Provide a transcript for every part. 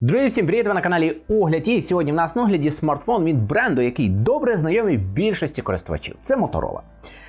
Друзі, всім привіт! Ви на каналі Огляд. І сьогодні в нас на огляді смартфон від бренду, який добре знайомий більшості користувачів. Це Motorola.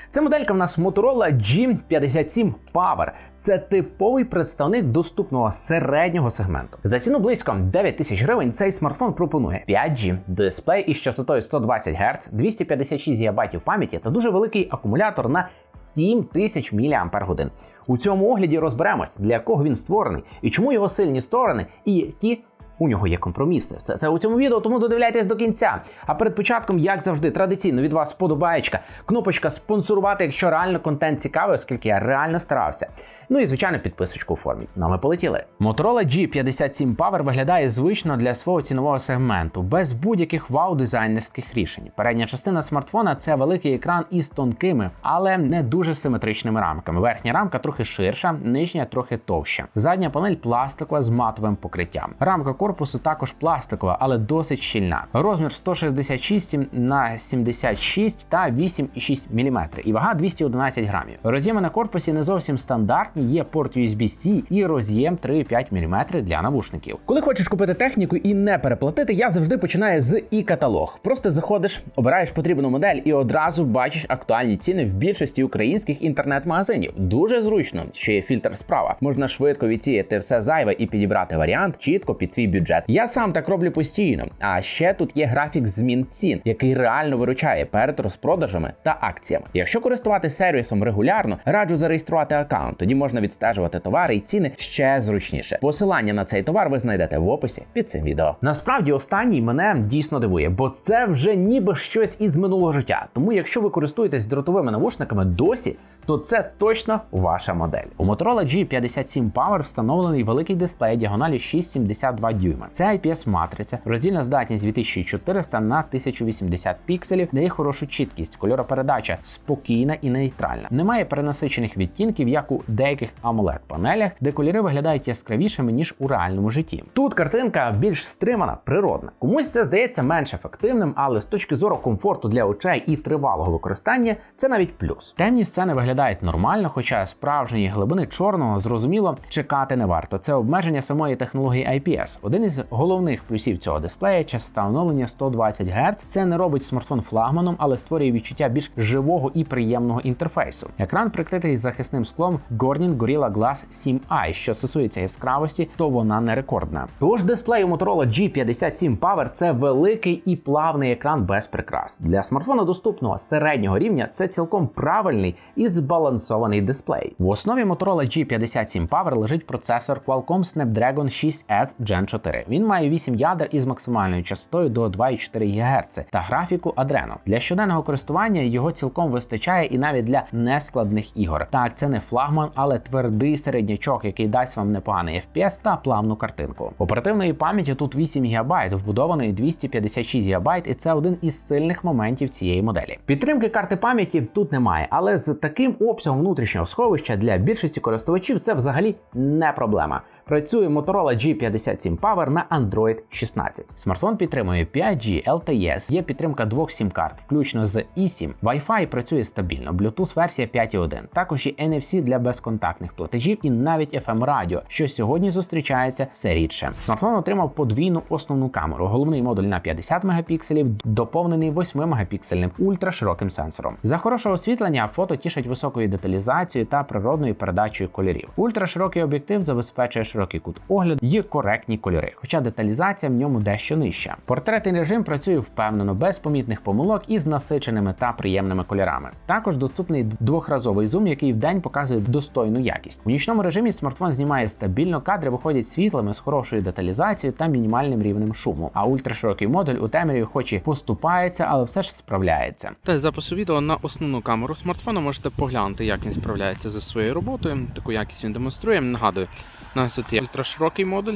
Це моделька в нас Motorola G57 Power. Це типовий представник доступного середнього сегменту. За ціну близько 9 тисяч гривень цей смартфон пропонує 5G, дисплей із частотою 120 Гц, 256 ГБ пам'яті та дуже великий акумулятор на 7000 мАч. У цьому огляді розберемось, для кого він створений і чому його сильні сторони і які у нього є компроміси. Все це у цьому відео, тому додивляйтесь до кінця. А перед початком, як завжди, традиційно від вас вподобаєчка, кнопочка спонсорувати, якщо реально контент цікавий, оскільки я реально старався. Ну і звичайно, підписочку у формі. Ну ми полетіли. Motorola G57 Power виглядає звично для свого цінового сегменту, без будь-яких вау-дизайнерських рішень. Передня частина смартфона це великий екран із тонкими, але не дуже симетричними рамками. Верхня рамка трохи ширша, нижня трохи товща. Задня панель пластикова з матовим покриттям. Рамка корпусу також пластикова, але досить щільна. Розмір 166 на 76 та 8,6 мм і вага 211 грамів. Роз'єми на корпусі не зовсім стандартні. Є порт USB-C і роз'єм 3,5 мм для навушників. Коли хочеш купити техніку і не переплатити, я завжди починаю з і-каталог. Просто заходиш, обираєш потрібну модель і одразу бачиш актуальні ціни в більшості українських інтернет-магазинів. Дуже зручно, що є фільтр справа. Можна швидко відсіяти все зайве і підібрати варіант чітко під свій бюджет. Я сам так роблю постійно. А ще тут є графік змін цін, який реально виручає перед розпродажами та акціями. Якщо користуватися сервісом регулярно, раджу зареєструвати аккаунт. Тоді можна відстежувати товари і ціни ще зручніше. Посилання на цей товар ви знайдете в описі під цим відео. Насправді останній мене дійсно дивує, бо це вже ніби щось із минулого життя. Тому, якщо ви користуєтесь дротовими навушниками досі, то це точно ваша модель. У Motorola G57 Power встановлений великий дисплей діагоналі 6,72 дюйма. Це IPS матриця, роздільна здатність 2400 на 1080 пікселів, дає хорошу чіткість, кольоропередача спокійна і нейтральна. Немає перенасичених відтінків, як у деяких amoled панелях, де кольори виглядають яскравішими ніж у реальному житті. Тут картинка більш стримана, природна. Комусь це здається менш ефективним, але з точки зору комфорту для очей і тривалого використання це навіть плюс. Темні сцени виглядають нормально, хоча справжньої глибини чорного зрозуміло чекати не варто. Це обмеження самої технології IPS. Один із головних плюсів цього дисплея частота оновлення 120 Гц. Це не робить смартфон флагманом, але створює відчуття більш живого і приємного інтерфейсу. Екран прикритий захисним склом Corning Gorilla Glass 7i. Що стосується яскравості, то вона не рекордна. Тож дисплей у Motorola G57 Power це великий і плавний екран без прикрас. Для смартфона доступного середнього рівня це цілком правильний і збалансований дисплей. В основі Motorola G57 Power лежить процесор Qualcomm Snapdragon 6S Gen 4. Він має 8 ядер із максимальною частотою до 2,4 ГГц та графіку Adreno. Для щоденного користування його цілком вистачає і навіть для нескладних ігор. Так, це не флагман, але твердий середнячок, який дасть вам непоганий FPS та плавну картинку. Оперативної пам'яті тут 8 ГБ, вбудованої 256 ГБ, і це один із сильних моментів цієї моделі. Підтримки карти пам'яті тут немає, але з таким обсягом внутрішнього сховища для більшості користувачів це взагалі не проблема. Працює Motorola G57 Power на Android 16. Смартфон підтримує 5G, LTE, є підтримка двох сім-карт, включно з eSIM. Wi-Fi працює стабільно, Bluetooth версія 5.1. Також є NFC для безконтактних платежів і навіть FM радіо, що сьогодні зустрічається все рідше. Смартфон отримав подвійну основну камеру. Головний модуль на 50 мегапікселів, доповнений 8 мегапіксельним ультрашироким сенсором. За хорошого освітлення фото тішать високою деталізацією та природною передачею кольорів. Ультраширокий об'єктив забезпечує широкий кут огляду і коректні кольори, хоча деталізація в ньому дещо нижча. Портретний режим працює впевнено, без помітних помилок і з насиченими та приємними кольорами. Також доступний двохразовий зум, який вдень показує достойну якість. У нічному режимі смартфон знімає стабільно, кадри виходять світлими з хорошою деталізацією та мінімальним рівнем шуму. А ультраширокий модуль у темряві хоч і поступається, але все ж справляється. Та запису відео на основну камеру смартфона можете поглянути, як він справляється зі своєю роботою. Таку якість він демонструє. Нагадую, у нас ультраширокий модуль.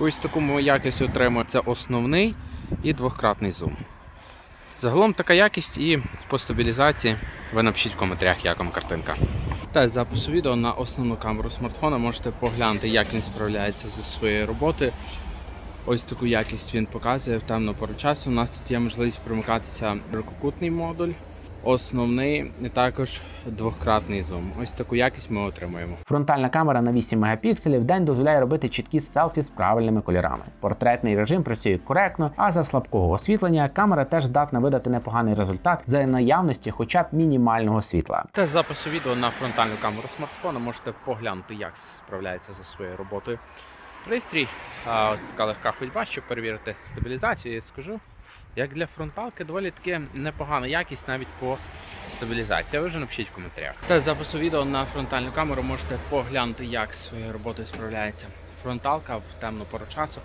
Ось такому якість отримує це основний і двократний зум. Загалом така якість і по стабілізації ви напишіть в коментарях, як вам картинка. З запису відео на основну камеру смартфона можете поглянути, як він справляється зі своєю роботою. Ось таку якість він показує в темну пору часу. У нас тут є можливість примикатися рукокутний модуль, основний і також двократний зум. Ось таку якість ми отримуємо. Фронтальна камера на 8 мегапікселів в день дозволяє робити чіткі селфі з правильними кольорами. Портретний режим працює коректно, а за слабкого освітлення камера теж здатна видати непоганий результат за наявності хоча б мінімального світла. Тест запису відео на фронтальну камеру смартфона можете поглянути, як справляється за своєю роботою. Пристрій, а, от така легка ходьба, щоб перевірити стабілізацію. Я скажу, як для фронталки доволі таки непогана якість навіть по стабілізації. А ви вже напишіть в коментарях. Тест запису відео на фронтальну камеру можете поглянути, як своєю роботою справляється фронталка в темну пору часу.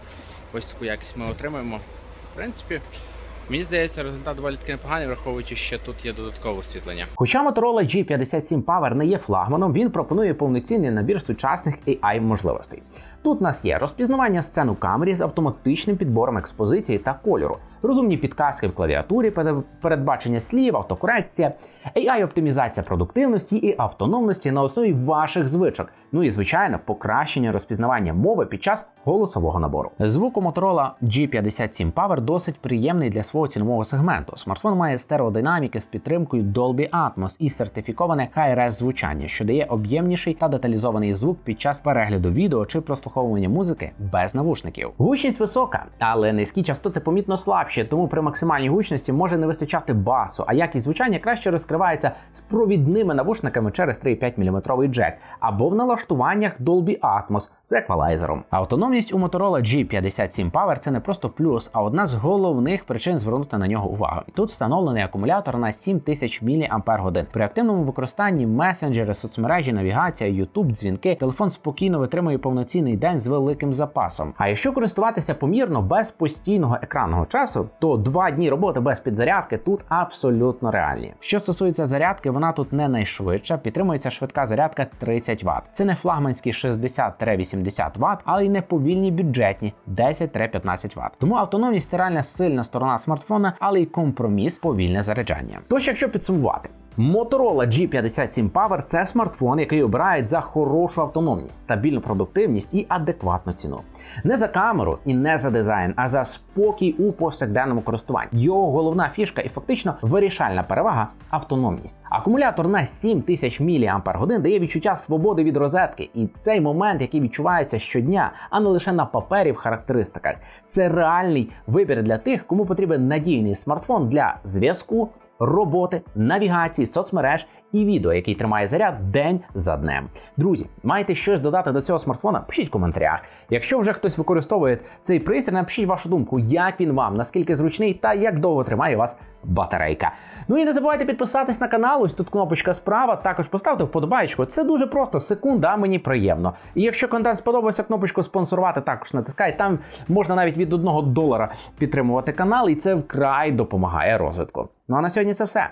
Ось таку якість ми отримуємо. В принципі, мені здається, результат доволі таки непоганий, враховуючи, що тут є додаткове освітлення. Хоча Motorola G57 Power не є флагманом, він пропонує повноцінний набір сучасних AI можливостей. Тут у нас є розпізнавання сцен у камері з автоматичним підбором експозиції та кольору, розумні підказки в клавіатурі, пере- передбачення слів, автокорекція, AI-оптимізація продуктивності і автономності на основі ваших звичок. Ну і звичайно, покращення розпізнавання мови під час голосового набору. Звук у Motorola G57 Power досить приємний для свого цінового сегменту. Смартфон має стереодинаміки з підтримкою Dolby Atmos і сертифіковане Hi-Res звучання, що дає об'ємніший та деталізований звук під час перегляду відео чи прослуховування музики без навушників. Гучність висока, але низькі частоти помітно слабші, тому при максимальній гучності може не вистачати басу, а якість звучання краще розкривається з провідними навушниками через 3,5 мм джек або в налаштуваннях Dolby Atmos з еквалайзером. Автономність у Motorola G57 Power це не просто плюс, а одна з головних причин звернути на нього увагу. Тут встановлений акумулятор на 7000 мАч. При активному використанні месенджери, соцмережі, навігація, YouTube, дзвінки, телефон спокійно витримує повноцінний день з великим запасом. А якщо користуватися помірно без постійного екранного часу, то два дні роботи без підзарядки тут абсолютно реальні. Що стосується зарядки, вона тут не найшвидша, підтримується швидка зарядка 30 Вт. Це не флагманські 60-80 Вт, але й не повільні бюджетні 10-15 Вт. Тому автономність це реальна сильна сторона смартфона, але й компроміс повільне заряджання. Тож, якщо підсумувати. Motorola G57 Power це смартфон, який обирають за хорошу автономність, стабільну продуктивність і адекватну ціну. Не за камеру і не за дизайн, а за спокій у повсякденному користуванні. Його головна фішка і фактично вирішальна перевага автономність. Акумулятор на 7000 мАч дає відчуття свободи від розетки, і цей момент, який відчувається щодня, а не лише на папері в характеристиках. Це реальний вибір для тих, кому потрібен надійний смартфон для зв'язку роботи, навігації, соцмереж і відео, який тримає заряд день за днем. Друзі, маєте щось додати до цього смартфона? Пишіть в коментарях. Якщо вже хтось використовує цей пристрій, напишіть вашу думку, як він вам, наскільки зручний та як довго тримає вас батарейка. Ну і не забувайте підписатись на канал. Ось тут кнопочка справа. Також поставте вподобайку. Це дуже просто, секунда, мені приємно. І якщо контент сподобався, кнопочку спонсорувати також натискай. Там можна навіть від 1 долара підтримувати канал, і це вкрай допомагає розвитку. Ну а на сьогодні це все.